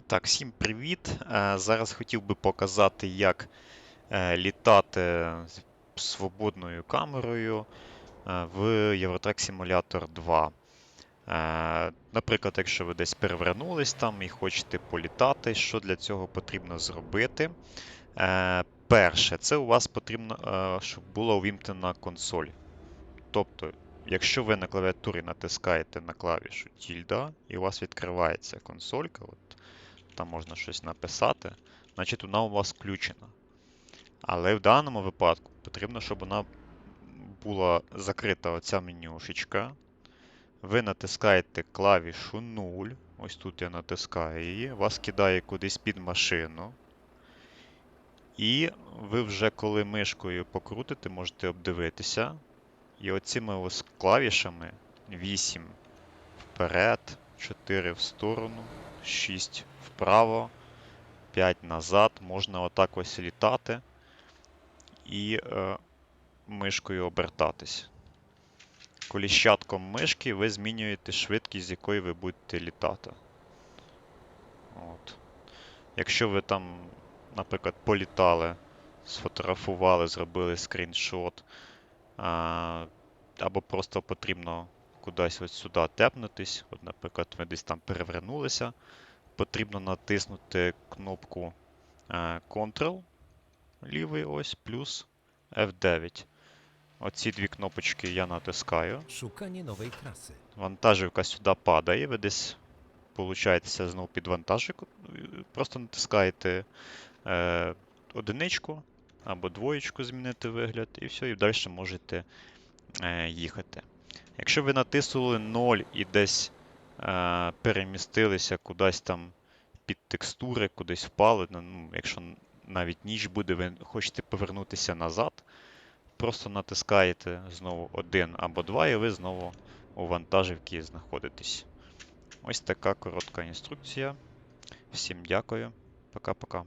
Так, всім привіт. Е, Зараз хотів би показати, як е, літати свободною камерою е, в Eurotrack Simulator 2. Е, Наприклад, якщо ви десь перевернулись там і хочете політати, що для цього потрібно зробити? Перше, це у вас потрібно, щоб була увімкнена консоль. Тобто, якщо ви на клавіатурі натискаєте на клавішу тільда, і у вас відкривається консолька, от, там можна щось написати, значить вона у вас включена. Але в даному випадку потрібно, щоб вона була закрита оця менюшечка. Ви натискаєте клавішу 0. Ось тут я натискаю її, вас кидає кудись під машину. І ви вже коли мишкою покрутите, можете обдивитися. І оціми ось клавішами 8 вперед, 4 в сторону, 6 вправо, 5 назад. Можна отак ось літати і е, мишкою обертатись. Коліщатком мишки ви змінюєте швидкість, з якою ви будете літати. От. Якщо ви там, наприклад, політали, сфотографували, зробили скріншот, а, або просто потрібно кудись ось сюди тепнутись. От, наприклад, ви десь там перевернулися, потрібно натиснути кнопку е, Ctrl лівий ось плюс F9. Оці дві кнопочки я натискаю. Szukanie nowej trasy. Вантажівка сюди падає, ви десь получаєтеся знову під вантажівку. Просто натискаєте е, одиничку або двоєчку змінити вигляд, і все, і далі можете е, їхати. Якщо ви натиснули 0 і десь е, перемістилися кудись там під текстури, кудись впали, ну, якщо навіть ніч буде, ви хочете повернутися назад, просто натискаєте знову один або два, і ви знову у вантажівці знаходитесь. Ось така коротка інструкція. Всім дякую. Пока-пока.